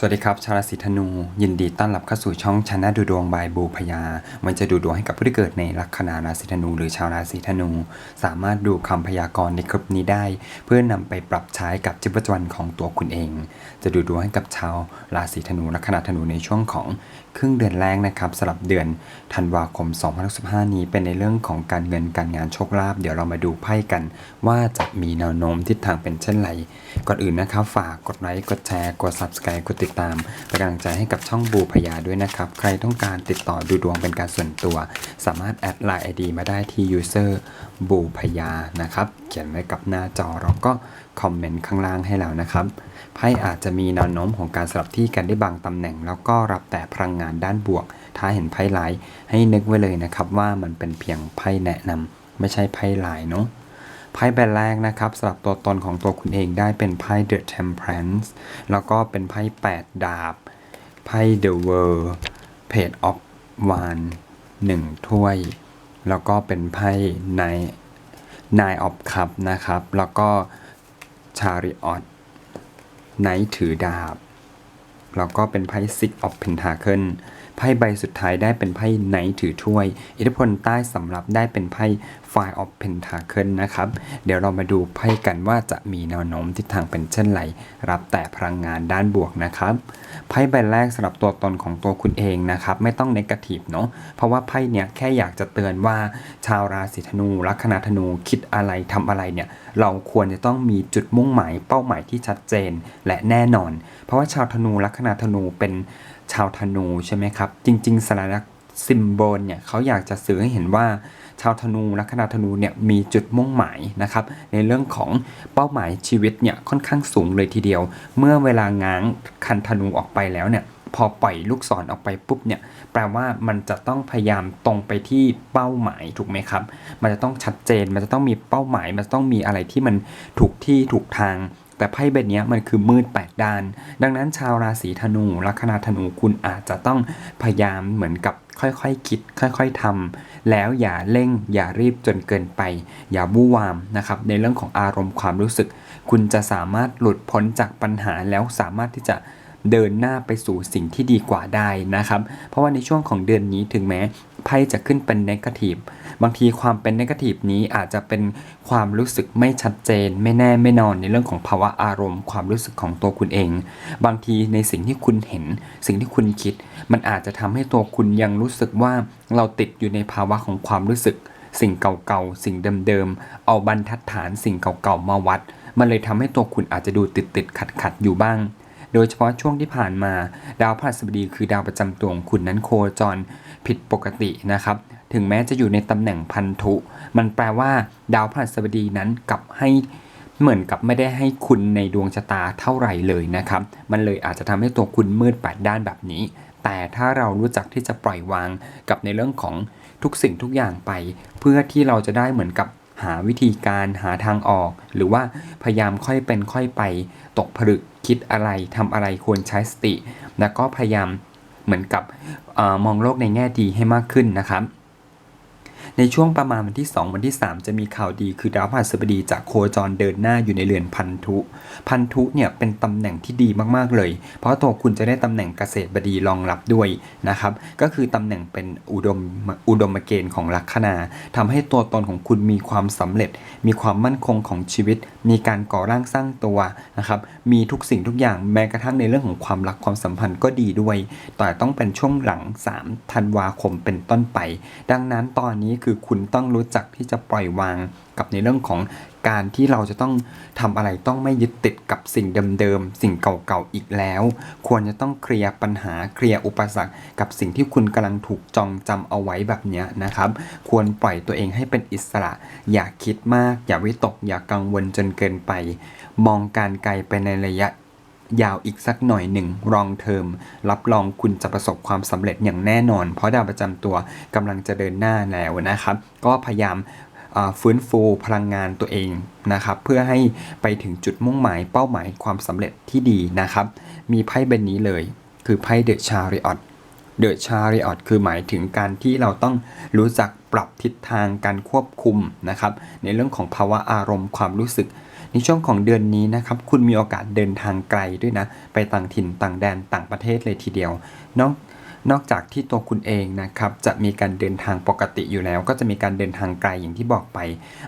สวัสดีครับ ชาวราศีธนู ยินดีต้อนรับเข้าสู่ช่องชนะดูดวงบายบูพยา มันจะดูดวงให้กับผู้ที่เกิดในลัคนาราศีธนู หรือชาวราศีธนู สามารถดูคำพยากรณ์ในคลิปนี้ได้ เพื่อนำไปปรับใช้กับชีวิตประจำวันของตัวคุณเอง จะดูดวงให้กับชาวราศีธนูลัคนาธนูในช่วงของครึ่งเดือนแรกนะครับสำหรับเดือนธันวาคม 2065นี้เป็นในเรื่องของการเงินการงานโชคลาภเดี๋ยวเรามาดูไพ่กัน ว่าจะมีแนวโน้มทิศทางเป็นเช่นไร ก่อนอื่นนะครับ ฝากกดไลค์กดแชร์กด subscribe กดติดตามเป็นกำลังใจให้กับช่องบูพยาด้วยนะครับ ใครต้องการติดต่อดูดวงเป็นการส่วนตัว สามารถแอดไลน์ ID มาได้ที่ user บูพยานะครับเขียนไว้กับหน้าจอเราก็คอมเมนต์ข้างล่างให้แล้วนะครับไพ่อาจจะมีแนวโน้มของการสลับที่กันได้บางตำแหน่ง แล้วก็รับแต่พลังงานด้านบวก ถ้าเห็นไพ่ไลายให้นึกไว้เลยนะครับว่ามันเป็นเพียงไพ่แนะนำไม่ใช่ไพ่ลายเนาะไพ่ใบแรกนะครับสำหรับตัวตนของตัวคุณเองได้เป็นไพ่ The Temperance แล้วก็เป็นไพ่8ดาบ ไพ่ The World Page of w a n d 1ถ้วย แล้วก็เป็นไพ่ Nine Nine of Cup นะครับ แล้วก็ Chariot ไนท์ถือดาบ แล้วก็เป็นไพ่ Six of Pentacle ไพ่ใบสุดท้ายได้เป็นไพ่ไหนถือถ้วย อิทธิพลใต้สำหรับได้เป็นไพ่ Five of Pentacle นะครับ เดี๋ยวเรามาดูไพ่กันว่าจะมีแนวโน้มทิศทางเป็นเช่นไร รับแต่พลังงานด้านบวกนะครับ ไพ่ใบแรกสำหรับตัวตนของตัวคุณเองนะครับ ไม่ต้องเนกาทีฟเนาะ เพราะว่าไพ่เนี้ยแค่อยากจะเตือนว่าชาวราศีธนู ลัคนาธนู คิดอะไรทำอะไรเนี่ย เราควรจะต้องมีจุดมุ่งหมายเป้าหมายที่ชัดเจนและแน่นอน เพราะว่าชาวธนูลัคนาธนูเป็น ชาวธนูใช่ไหมครับ จริง ๆสัญลักษณ์ซิมโบลเนี่ยเขาอยากจะสื่อให้เห็นว่าชาวธนูลัคนาธนูเนี่ยมีจุดมุ่งหมายนะครับ ในเรื่องของเป้าหมายชีวิตเนี่ยค่อนข้างสูงเลยทีเดียว เมื่อเวลาง้างคันธนูออกไปแล้วเนี่ยพอปล่อยลูกศรออกไปปุ๊บเนี่ยแปลว่ามันจะต้องพยายามตรงไปที่เป้าหมายถูกไหมครับ มันจะต้องชัดเจนมันจะต้องมีเป้าหมาย มันจะต้องมีอะไรที่มันถูกที่ถูกทาง แต่ไพ่ใบนี้มันคือมืดแปดด้าน ดังนั้นชาวราศีธนูลัคนาธนูคุณอาจจะต้องพยายามเหมือนกับค่อยๆคคิด ค่อยๆทำแล้วอย่าเร่ง อย่ารีบจนเกินไป อย่าบู้วามนะครับในเรื่องของอารมณ์ความรู้สึก คุณจะสามารถหลุดพ้นจากปัญหาแล้วสามารถที่จะเดินหน้าไปสู่สิ่งที่ดีกว่าได้นะครับ เพราะว่าในช่วงของเดือนนี้ถึงแม้ไพ่จะขึ้นเป็นนกาทีฟ บางทีความเป็นนกาทีฟนี้อาจจะเป็นความรู้สึกไม่ชัดเจน ไม่แน่ไม่นอนในเรื่องของภาวะอารมณ์ ความรู้สึกของตัวคุณเอง บางทีในสิ่งที่คุณเห็น สิ่งที่คุณคิด มันอาจจะทำให้ตัวคุณยังรู้สึกว่าเราติดอยู่ในภาวะของความรู้สึก สิ่งเก่าๆสิ่งเดิมๆเอาบรรทัดฐานสิ่งเก่าๆมาวัด มันเลยทำให้ตัวคุณอาจจะดูติดๆขัดๆอยู่บ้างโดยเฉพาะช่วงที่ผ่านมา ดาวพฤหัสบดีคือดาวประจำตัวของคุณนั้นโคจรผิดปกตินะครับ ถึงแม้จะอยู่ในตำแหน่งพันธุ มันแปลว่าดาวพฤหัสบดีนั้นกลับให้เหมือนกับไม่ได้ให้คุณในดวงชะตาเท่าไหร่เลยนะครับ มันเลยอาจจะทำให้ตัวคุณมืดแปดด้านแบบนี้ แต่ถ้าเรารู้จักที่จะปล่อยวางกับในเรื่องของทุกสิ่งทุกอย่างไป เพื่อที่เราจะได้เหมือนกับหาวิธีการหาทางออก หรือว่าพยายามค่อยเป็นค่อยไป ตกผลึกคิดอะไรทำอะไรควรใช้สติ แล้วก็พยายามเหมือนกับออมองโลกในแง่ดีให้มากขึ้นนะครับ ในช่วงประมาณวันที่ 2 วันที่ 3 จะมีข่าวดีคือดาวพฤหัสบดีจากโคจรเดินหน้าอยู่ในเรือนพันธุ พันธุเนี่ยเป็นตำแหน่งที่ดีมากๆเลย เพราะตัวคุณจะได้ตำแหน่งเกษตรบดีรองรับด้วยนะครับ ก็คือตำแหน่งเป็นอุดมอุดมเกณฑ์ของลัคนาทำให้ตัวตนของคุณมีความสำเร็จ มีความมั่นคงของชีวิต มีการก่อร่างสร้างตัวนะครับ มีทุกสิ่งทุกอย่างแม้กระทั่งในเรื่องของความรักความสัมพันธ์ก็ดีด้วย แต่ต้องเป็นช่วงหลัง3ธันวาคมเป็นต้นไป ดังนั้นตอนนี้คือคุณต้องรู้จักที่จะปล่อยวางกับในเรื่องของการที่เราจะต้องทำอะไรต้องไม่ยึดติดกับสิ่งเดิมๆ สิ่งเก่าๆ อีกแล้ว ควรจะต้องเคลียร์ปัญหาเคลียร์อุปสรรค กับสิ่งที่คุณกำลังถูกจองจำเอาไว้แบบนี้นะครับ ควรปล่อยตัวเองให้เป็นอิสระ อย่าคิดมาก อย่าวิตก อย่ากังวลจนเกินไป มองการไกลไปในระยะ ยาวอีกสักหน่อยหนึ่งรองเทอมรับรองคุณจะประสบความสำเร็จอย่างแน่นอน เพราะดาวประจำตัวกำลังจะเดินหน้าแล้วนะครับ ก็พยายามฟื้นฟูพลังงานตัวเองนะครับ เพื่อให้ไปถึงจุดมุ่งหมายเป้าหมายความสำเร็จที่ดีนะครับ มีไพ่ใบนี้เลย คือไพ่เดอะชาริออตเดอะชาริออตคือหมายถึงการที่เราต้องรู้จักปรับทิศทางการควบคุมนะครับ ในเรื่องของภาวะอารมณ์ความรู้สึก ในช่วงของเดือนนี้นะครับคุณมีโอกาสเดินทางไกลด้วยนะ ไปต่างถิ่นต่างแดนต่างประเทศเลยทีเดียวนอกนอกจากที่ตัวคุณเองนะครับจะมีการเดินทางปกติอยู่แล้ว ก็จะมีการเดินทางไกลอย่างที่บอกไป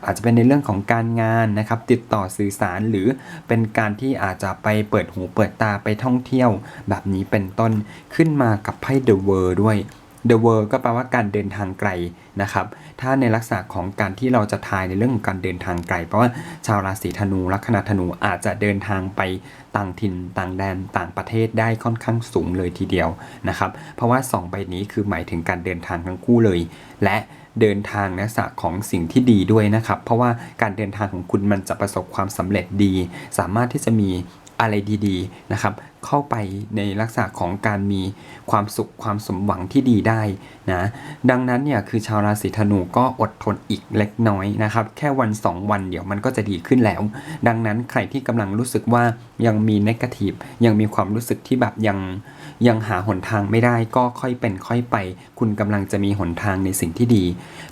อาจจะเป็นในเรื่องของการงานนะครับ ติดต่อสื่อสารหรือเป็นการที่อาจจะไปเปิดหูเปิดตาไปท่องเที่ยว แบบนี้เป็นต้นขึ้นมากับไพ่ The World ด้วย The World ก็แปลว่าการเดินทางไกลนะครับ ถ้าในลักษณะของการที่เราจะทายในเรื่องของการเดินทางไกล เพราะว่าชาวราศีธนูลัคนาธนูอาจจะเดินทางไปต่างถิ่นต่างแดนต่างประเทศได้ค่อนข้างสูงเลยทีเดียวนะครับ เพราะว่าสองใบนี้คือหมายถึงการเดินทางทั้งคู่เลย และเดินทางในลักษณะของสิ่งที่ดีด้วยนะครับ เพราะว่าการเดินทางของคุณมันจะประสบความสำเร็จดี สามารถที่จะมีอะไรดีๆนะครับ เข้าไปในลักษณะของการมีความสุขความสมหวังที่ดีได้นะดังนั้นเนี่ยคือชาวราศีธนูก็อดทนอีกเล็กน้อยนะครับ แค่วัน 2 วันเดี๋ยวมันก็จะดีขึ้นแล้ว ดังนั้นใครที่กำลังรู้สึกว่ายังมีนกาทีฟยังมีความรู้สึกที่แบบยังยังหาหนทางไม่ได้ก็ค่อยเป็นค่อยไป คุณกำลังจะมีหนทางในสิ่งที่ดี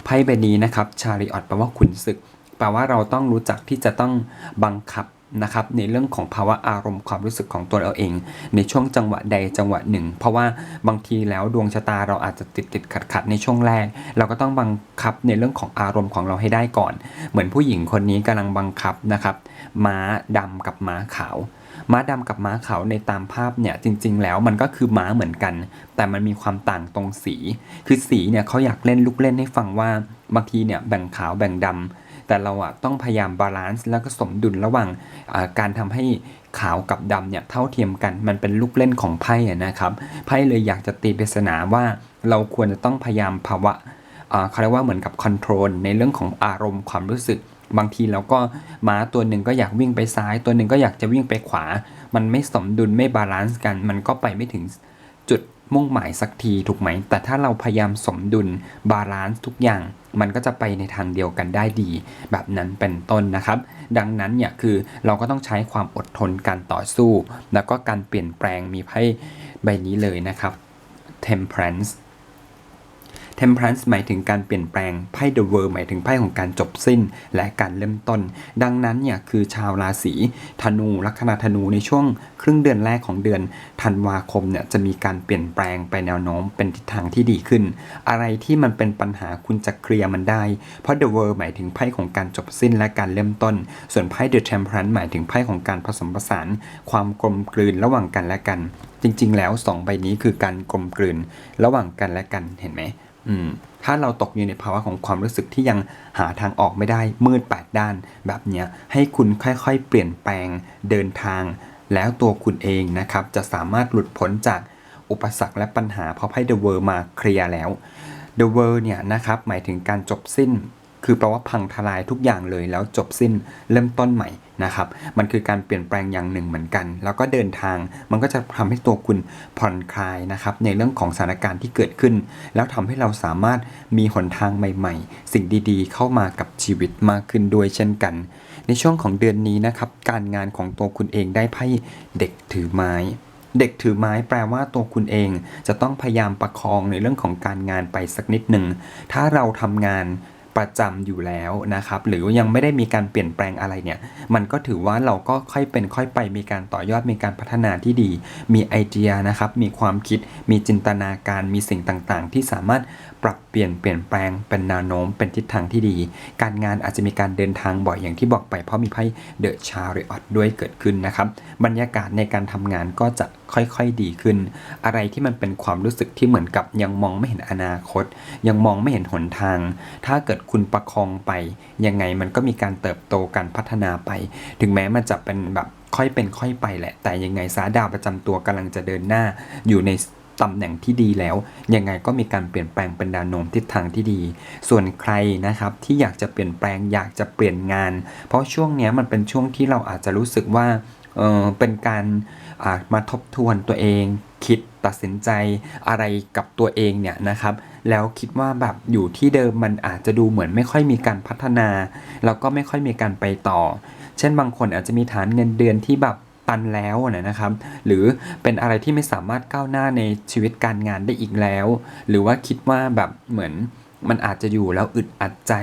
ไพ่ใบนี้นะครับชาริออตแปลว่าขุนศึกแปลว่าเราต้องรู้จักที่จะต้องบังคับ นะครับในเรื่องของภาวะอารมณ์ความรู้สึกของตัวเราเอง ในช่วงจังหวะใดจังหวะหนึ่ง เพราะว่าบางทีแล้วดวงชะตาเราอาจจะติดติดขัดขัดในช่วงแรก เราก็ต้องบังคับในเรื่องของอารมณ์ของเราให้ได้ก่อน เหมือนผู้หญิงคนนี้กำลังบังคับนะครับ ม้าดำกับม้าขาว ม้าดำกับม้าขาวในตามภาพเนี่ยจริง ๆ แล้วมันก็คือม้าเหมือนกัน แต่มันมีความต่างตรงสี คือสีเนี่ยเขาอยากเล่นลูกเล่นให้ฟังว่าบางทีเนี่ยแบ่งขาวแบ่งดำ แต่เราอะต้องพยายามบาลานซ์แล้วก็สมดุลระหว่างการทำให้ขาวกับดำเนี่ยเท่าเทียมกันมันเป็นลูกเล่นของไพ่อะนะครับไพ่เลยอยากจะตีปริศนาว่าเราควรจะต้องพยายามภาวะเขาเรียกว่าเหมือนกับคอนโทรลในเรื่องของอารมณ์ความรู้สึก บางทีเราก็ม้าตัวหนึ่งก็อยากวิ่งไปซ้าย ตัวหนึ่งก็อยากจะวิ่งไปขวา มันไม่สมดุลไม่บาลานซ์กัน มันก็ไปไม่ถึง มุ่งหมายสักทีถูกไหม แต่ถ้าเราพยายามสมดุลบาลานซ์ทุกอย่าง มันก็จะไปในทางเดียวกันได้ดี แบบนั้นเป็นต้นนะครับ ดังนั้นเนี่ยคือเราก็ต้องใช้ความอดทนการต่อสู้ แล้วก็การเปลี่ยนแปลงมีไพ่ใบนี้เลยนะครับ temperance Temperance หมายถึงการเปลี่ยนแปลง ไพ่ The World หมายถึงไพ่ของการจบสิ้นและการเริ่มต้น ดังนั้นเนี่ยคือชาวราศีธนูลัคนาธนูในช่วงครึ่งเดือนแรกของเดือนธันวาคมเนี่ยจะมีการเปลี่ยนแปลงไปแนวโน้มเป็นทิศทางที่ดีขึ้น อะไรที่มันเป็นปัญหาคุณจะเคลียร์มันได้ เพราะ The World หมายถึงไพ่ของการจบสิ้นและการเริ่มต้น ส่วนไพ่ The Temperance หมายถึงไพ่ของการผสมผสาน ความกลมกลืนระหว่างกันและกัน จริง ๆ แล้วสองใบนี้คือการกลมกลืนระหว่างกันและกันเห็นไหม อืมถ้าเราตกอยู่ในภาวะของความรู้สึกที่ยังหาทางออกไม่ได้มืดแปดด้าน แบบเนี้ยให้คุณค่อยๆ เปลี่ยนแปลงเดินทาง แล้วตัวคุณเองนะครับ จะสามารถหลุดพ้นจากอุปสรรคและปัญหาเพราะไพ่ The World มาเคลียร์แล้ว The World เนี่ยนะครับหมายถึงการจบสิ้น คือแปลว่าพังทลายทุกอย่างเลยแล้วจบสิ้นเริ่มต้นใหม่นะครับ มันคือการเปลี่ยนแปลงอย่างหนึ่งเหมือนกัน แล้วก็เดินทางมันก็จะทำให้ตัวคุณผ่อนคลายนะครับในเรื่องของสถานการณ์ที่เกิดขึ้น แล้วทำให้เราสามารถมีหนทางใหม่ ๆ สิ่งดีๆ เข้ามากับชีวิตมากขึ้นด้วยเช่นกัน ในช่วงของเดือนนี้นะครับการงานของตัวคุณเองได้ไพ่เด็กถือไม้เด็กถือไม้แปลว่าตัวคุณเองจะต้องพยายามประคองในเรื่องของการงานไปสักนิดหนึ่ง ถ้าเราทำงาน ประจำอยู่แล้วนะครับ หรือยังไม่ได้มีการเปลี่ยนแปลงอะไรเนี่ย มันก็ถือว่าเราก็ค่อยเป็นค่อยไปมีการต่อยอดมีการพัฒนาที่ดี มีไอเดียนะครับ มีความคิด มีจินตนาการ มีสิ่งต่างๆ ที่สามารถปรับเปลี่ยนเปลี่ยนแปลงเป็นแนวโน้มเป็นทิศทางที่ดี การงานอาจจะมีการเดินทางบ่อยอย่างที่บอกไป เพราะมีไพ่เดอะชาริออตด้วยเกิดขึ้นนะครับ บรรยากาศในการทำงานก็จะค่อยๆดีขึ้น อะไรที่มันเป็นความรู้สึกที่เหมือนกับยังมองไม่เห็นอนาคต ยังมองไม่เห็นหนทาง ถ้าเกิดคุณประคองไป ยังไงมันก็มีการเติบโตการพัฒนาไป ถึงแม้มันจะเป็นแบบค่อยเป็นค่อยไปแหละ แต่ยังไงซาดาวประจำตัวกำลังจะเดินหน้า อยู่ในตำแหน่งที่ดีแล้ว ยังไงก็มีการเปลี่ยนแปลงเป็นแนวโน้มทิศทางที่ดี ส่วนใครนะครับที่อยากจะเปลี่ยนแปลงอยากจะเปลี่ยนงาน เพราะช่วงนี้มันเป็นช่วงที่เราอาจจะรู้สึกว่าเออเป็นการ มาทบทวนตัวเอง คิดตัดสินใจอะไรกับตัวเองเนี่ยนะครับ แล้วคิดว่าแบบอยู่ที่เดิมมันอาจจะดูเหมือนไม่ค่อยมีการพัฒนาแล้วก็ไม่ค่อยมีการไปต่อ เช่นบางคนอาจจะมีฐานเงินเดือนที่แบบตันแล้วนะครับ หรือเป็นอะไรที่ไม่สามารถก้าวหน้าในชีวิตการงานได้อีกแล้ว หรือว่าคิดว่าแบบเหมือนมันอาจจะอยู่แล้วอึดอัดใจ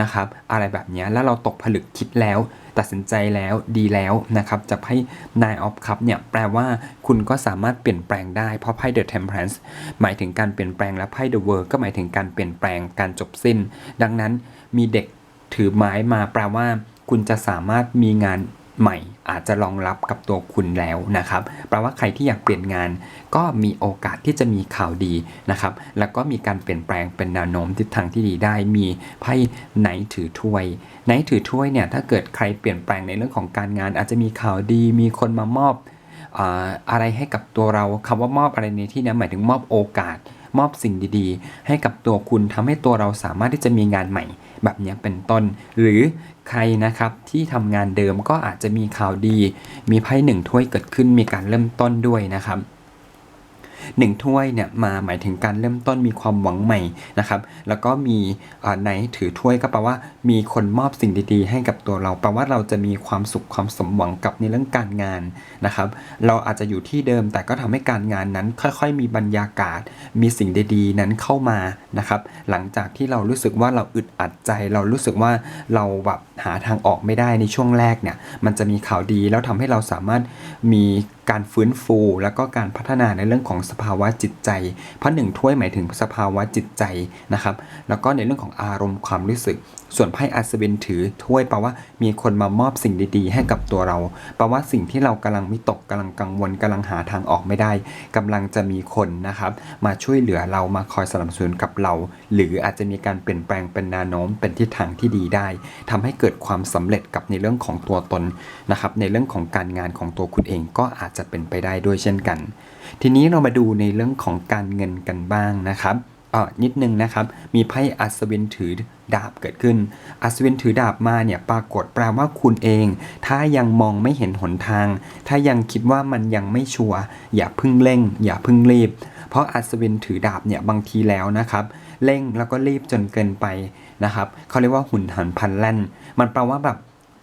นะครับ อะไรแบบนี้แล้วเราตกผลึกคิดแล้ว ตัดสินใจแล้วดีแล้วนะครับจากไพ่ Nine of Cup เนี่ยแปลว่าคุณก็สามารถเปลี่ยนแปลงได้เพราะไพ่ The Temperance หมายถึงการเปลี่ยนแปลงและไพ่ The World ก็หมายถึงการเปลี่ยนแปลงการจบสิ้น ดังนั้นมีเด็กถือไม้มาแปลว่า คุณจะสามารถมีงาน ใหม่ อาจจะรองรับกับตัวคุณแล้วนะครับแปลว่าใครที่อยากเปลี่ยนงาน ก็มีโอกาสที่จะมีข่าวดีนะครับ แล้วก็มีการเปลี่ยนแปลงเป็นแนวโน้มทิศทางที่ดีได้ มีไพ่ไหนถือถ้วยไหนถือถ้วยเนี่ยถ้าเกิดใครเปลี่ยนแปลงในเรื่องของการงาน อาจจะมีข่าวดี มีคนมามอบอ่าอะไรให้กับตัวเราคำว่ามอบอะไรในที่นี้หมายถึงมอบโอกาส มอบสิ่งดีๆ ให้กับตัวคุณทำให้ตัวเราสามารถที่จะมีงานใหม่ แบบนี้เป็นต้น หรือใครนะครับที่ทำงานเดิมก็อาจจะมีข่าวดี มีไพ่หนึ่งถ้วยเกิดขึ้นมีการเริ่มต้นด้วยนะครับ หนึ่งถ้วยเนี่ยมาหมายถึงการเริ่มต้นมีความหวังใหม่นะครับแล้วก็มีในถือถ้วยก็แปลว่า มีคนมอบสิ่งดีๆ ให้กับตัวเราแปลว่าเราจะมีความสุขความสมหวังกับในเรื่องการงานนะครับ เราอาจจะอยู่ที่เดิมแต่ก็ทำให้การงานนั้นค่อยๆ มีบรรยากาศ มีสิ่งดีๆ นั้นเข้ามานะครับ หลังจากที่เรารู้สึกว่าเราอึดอัดใจ เรารู้สึกว่าเราแบบหาทางออกไม่ได้ในช่วงแรกเนี่ยมันจะมีข่าวดีแล้วทำให้เราสามารถมีการฟื้นฟู แล้วก็การพัฒนาในเรื่องของสภาวะจิตใจเพราะหนึ่งถ้วยหมายถึงสภาวะจิตใจนะครับ แล้วก็ในเรื่องของอารมณ์ความรู้สึกส่วนไพ่อัศวินถือถ้วยแปลว่ามีคนมามอบสิ่งดีๆ ให้กับตัวเราแปลว่าสิ่งที่เรากำลังวิตกกำลังกังวลกำลังหาทางออกไม่ได้กำลังจะมีคนนะครับมาช่วยเหลือเรามาคอยสนับสนุนกับเรา หรืออาจจะมีการเปลี่ยนแปลงเป็นนวโน้มเป็นทิศทางที่ดีได้ทำให้เกิดความสำเร็จกับในเรื่องของตัวตนนะครับในเรื่องของการงานของตัวคุณเองก็อาจจะเป็นไปได้ด้วยเช่นกัน ทีนี้เรามาดูในเรื่องของการเงินกันบ้างนะครับ เออนิดนึงนะครับ มีไพ่อัศวินถือดาบเกิดขึ้น อัศวินถือดาบมาเนี่ยปรากฏแปลว่าคุณเอง ถ้ายังมองไม่เห็นหนทาง ถ้ายังคิดว่ามันยังไม่ชัวร์อย่าพึ่งเร่ง อย่าพึ่งรีบ เพราะอัศวินถือดาบเนี่ยบางทีแล้วนะครับเร่งแล้วก็รีบจนเกินไปนะครับเขาเรียกว่าหุ่นหันพันแล่น มันแปลว่าแบบ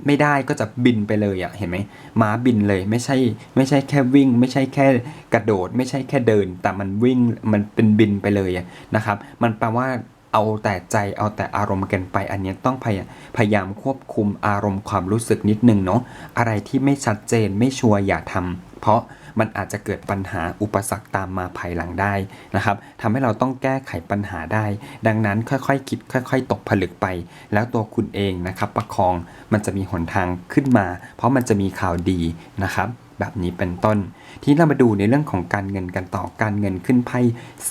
ไม่ได้ก็จะบินไปเลยอะเห็นไหมม้าบินเลยไม่ใช่ไม่ใช่แค่วิ่ง ไม่ใช่แค่กระโดด ไม่ใช่แค่เดิน แต่มันวิ่งมันเป็นบินไปเลยะนะครับ มันแปลว่าเอาแต่ใจเอาแต่อารมณ์กันไปอันนี้ต้องพยพยายามควบคุมอารมณ์ความรู้สึกนิดนึงเนาะอะไรที่ไม่ชัดเจนไม่ชัวร์อย่าทำเพราะ มันอาจจะเกิดปัญหาอุปสรรคตามมาภายหลังได้นะครับทำให้เราต้องแก้ไขปัญหาได้ ดังนั้นค่อยๆคิดค่อย ๆ ตกผลึกไป แล้วตัวคุณเองนะครับประคองมันจะมีหนทางขึ้นมา เพราะมันจะมีข่าวดีนะครับ แบบนี้เป็นต้น ที่เรามาดูในเรื่องของการเงินกันต่อการเงินขึ้นไพ่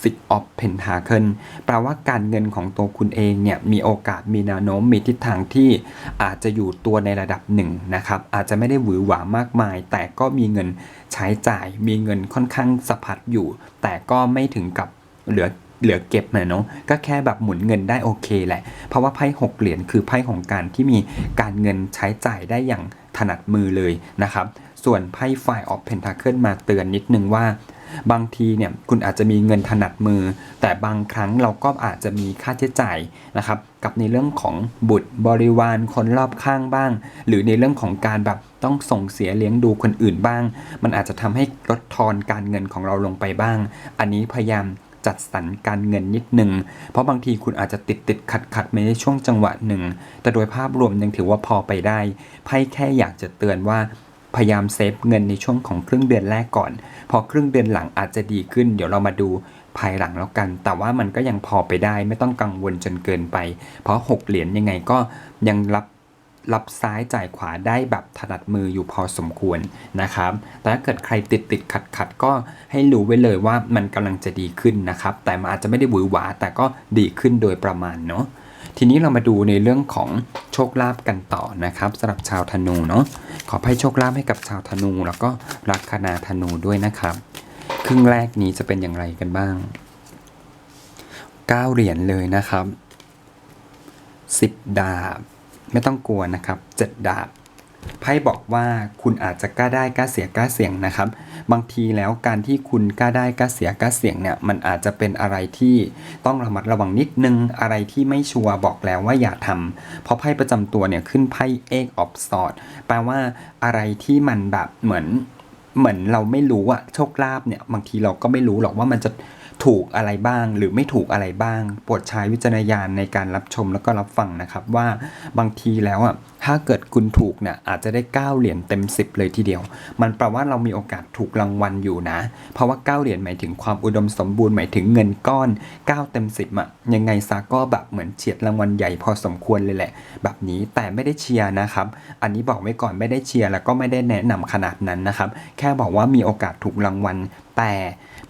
Six of Pentacle แปลว่าการเงินของตัวคุณเองเนี่ยมีโอกาสมีแนวโน้มมีทิศทางที่อาจจะอยู่ตัวในระดับหนึ่งนะครับอาจจะไม่ได้หวือหวามากมาย แต่ก็มีเงินใช้จ่าย มีเงินค่อนข้างสะพัดอยู่ แต่ก็ไม่ถึงกับเหลือเหลือเก็บนะเนาะก็แค่แบบหมุนเงินได้โอเคแหละ เพราะว่าไพ่หกเหรียญคือไพ่ของการที่มีการเงินใช้จ่ายได้อย่างถนัดมือเลยนะครับ ส่วนไพ่ไฟออฟเพนทาเคิลมาเตือนนิดนึงว่า บางทีเนี่ยคุณอาจจะมีเงินถนัดมือ แต่บางครั้งเราก็อาจจะมีค่าใช้จ่ายนะครับกับในเรื่องของบุตรบริวารคนรอบข้างบ้าง หรือในเรื่องของการแบบต้องส่งเสียเลี้ยงดูคนอื่นบ้าง มันอาจจะทำให้ลดทอนการเงินของเราลงไปบ้าง อันนี้พยายามจัดสรรการเงินนิดหนึ่ง เพราะบางทีคุณอาจจะติดติดขัดขัดๆในช่วงจังหวะหนึ่ง แต่โดยภาพรวมยังถือว่าพอไปได้ ไพ่แค่อยากจะเตือนว่า พยายามเซฟเงินในช่วงของครึ่งเดือนแรกก่อน พอครึ่งเดือนหลังอาจจะดีขึ้น เดี๋ยวเรามาดูภายหลังแล้วกัน แต่ว่ามันก็ยังพอไปได้ไม่ต้องกังวลจนเกินไป เพราะ 6 เหรียญยังไงก็ยังรับรับซ้ายจ่ายขวาได้แบบถนัดมืออยู่พอสมควรนะครับ แต่ถ้าเกิดใครติดติดขัดขัดก็ให้รู้ไว้เลยว่ามันกำลังจะดีขึ้นนะครับ แต่มันอาจจะไม่ได้หวือหวาแต่ก็ดีขึ้นโดยประมาณเนาะ ทีนี้เรามาดูในเรื่องของโชคลาภกันต่อนะครับสำหรับชาวธนูเนาะขอให้โชคลาภให้กับชาวธนู แล้วก็ลัคนาธนูด้วยนะครับ ครึ่งแรกนี้จะเป็นอย่างไรกันบ้าง9เหรียญเลยนะครับ 10 ดาบ ไม่ต้องกลัวนะครับ 7 ดาบ ไพ่บอกว่าคุณอาจจะกล้าได้กล้าเสียกล้าเสี่ยงนะครับ บางทีแล้วการที่คุณกล้าได้กล้าเสียกล้าเสี่ยงเนี่ยมันอาจจะเป็นอะไรที่ต้องระมัดระวังนิดนึงอะไรที่ไม่ชัวร์บอกแล้วว่าอย่าทำเพราะไพ่ประจำตัวเนี่ยขึ้นไพ่ Eight of Swords แปลว่าอะไรที่มันแบบเหมือนเหมือนเราไม่รู้อะโชคลาภเนี่ยบางทีเราก็ไม่รู้หรอกว่ามันจะ ถูกอะไรบ้าง หรือไม่ถูกอะไรบ้างโปรดใช้วิจารณญาณในการรับชมแล้วก็รับฟังนะครับ ว่าบางทีแล้วอะถ้าเกิดคุณถูกเนี่ยอาจจะได้ 9 เหรียญเต็ม 10 เลยทีเดียว มันแปลว่าเรามีโอกาสถูกรางวัลอยู่นะ เพราะว่า 9 เหรียญหมายถึงความอุดมสมบูรณ์หมายถึงเงินก้อน 9 เต็ม 10อะยังไงซะก็แบบเหมือนเฉียดรางวัลใหญ่พอสมควรเลยแหละ แบบนี้แต่ไม่ได้เชียร์นะครับ อันนี้บอกไว้ก่อนไม่ได้เชียร์แล้วก็ไม่ได้แนะนำขนาดนั้นนะครับ แค่บอกว่ามีโอกาสถูกรางวัลแต่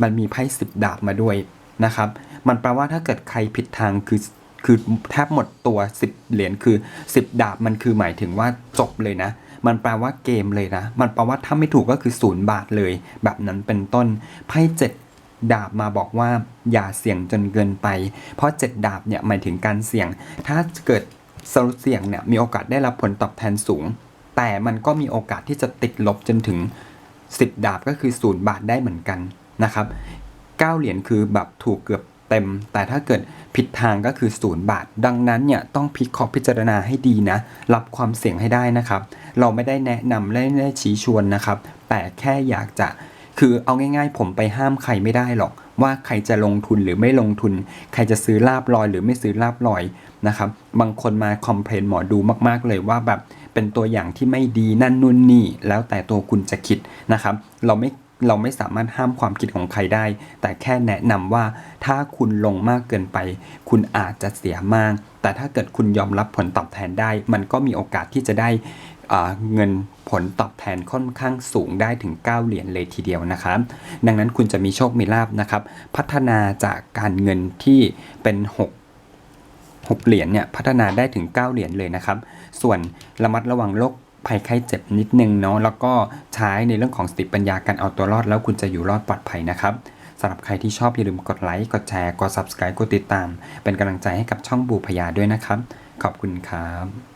มันมีไพ่สิบดาบมาด้วยนะครับ มันแปลว่าถ้าเกิดใครผิดทางคือคือแทบหมดตัว10เหรียญคือ10ดาบมันคือหมายถึงว่าจบเลยนะ มันแปลว่าเกมเลยนะ มันแปลว่าถ้าไม่ถูกก็คือศูนย์บาทเลย แบบนั้นเป็นต้นไพ่เจ็ดดาบมาบอกว่าอย่าเสี่ยงจนเกินไป เพราะ7ดาบเนี่ยหมายถึงการเสี่ยง ถ้าเกิดเสี่ยงเนี่ยมีโอกาสได้รับผลตอบแทนสูง แต่มันก็มีโอกาสที่จะติดลบจนถึง 10 ดาบก็คือศูนย์บาทได้เหมือนกัน นะครับ9เหรียญคือแบบถูกเกือบเต็ม แต่ถ้าเกิดผิดทางก็คือศูนย์บาท ดังนั้นเนี่ยต้องพิเคราะห์พิจารณาให้ดีนะ รับความเสี่ยงให้ได้นะครับ เราไม่ได้แนะนำและไม่ได้ชี้ชวนนะครับ แต่แค่อยากจะคือเอาง่ายๆ ผมไปห้ามใครไม่ได้หรอก ว่าใครจะลงทุนหรือไม่ลงทุน ใครจะซื้อลาบลอยหรือไม่ซื้อลาบลอยนะครับ บางคนมาคอมเพลนหมอดูมากๆเลยว่าแบบเป็นตัวอย่างที่ไม่ดีนั่นนู่นนี่ แล้วแต่ตัวคุณจะคิดนะครับ เราไม่ เราไม่สามารถห้ามความคิดของใครได้ แต่แค่แนะนำว่าถ้าคุณลงมากเกินไป คุณอาจจะเสียมาก แต่ถ้าเกิดคุณยอมรับผลตอบแทนได้ มันก็มีโอกาสที่จะได้เงินผลตอบแทนค่อนข้างสูงได้ถึง 9 เหรียญเลยทีเดียวนะครับ ดังนั้นคุณจะมีโชคมีลาบนะครับ พัฒนาจากการเงินที่เป็น 6 6 เหรียญเนี่ยพัฒนาได้ถึง 9 เหรียญเลยนะครับ ส่วนระมัดระวังโรค ภัยไข้เจ็บนิดนึงเนาะแล้วก็ใช้ในเรื่องของสติปัญญาการเอาตัวรอด แล้วคุณจะอยู่รอดปลอดภัยนะครับสำหรับใครที่ชอบอย่าลืมกดไลค์กดแชร์กด subscribe กดติดตาม เป็นกำลังใจให้กับช่องบูพยาด้วยนะครับ ขอบคุณครับ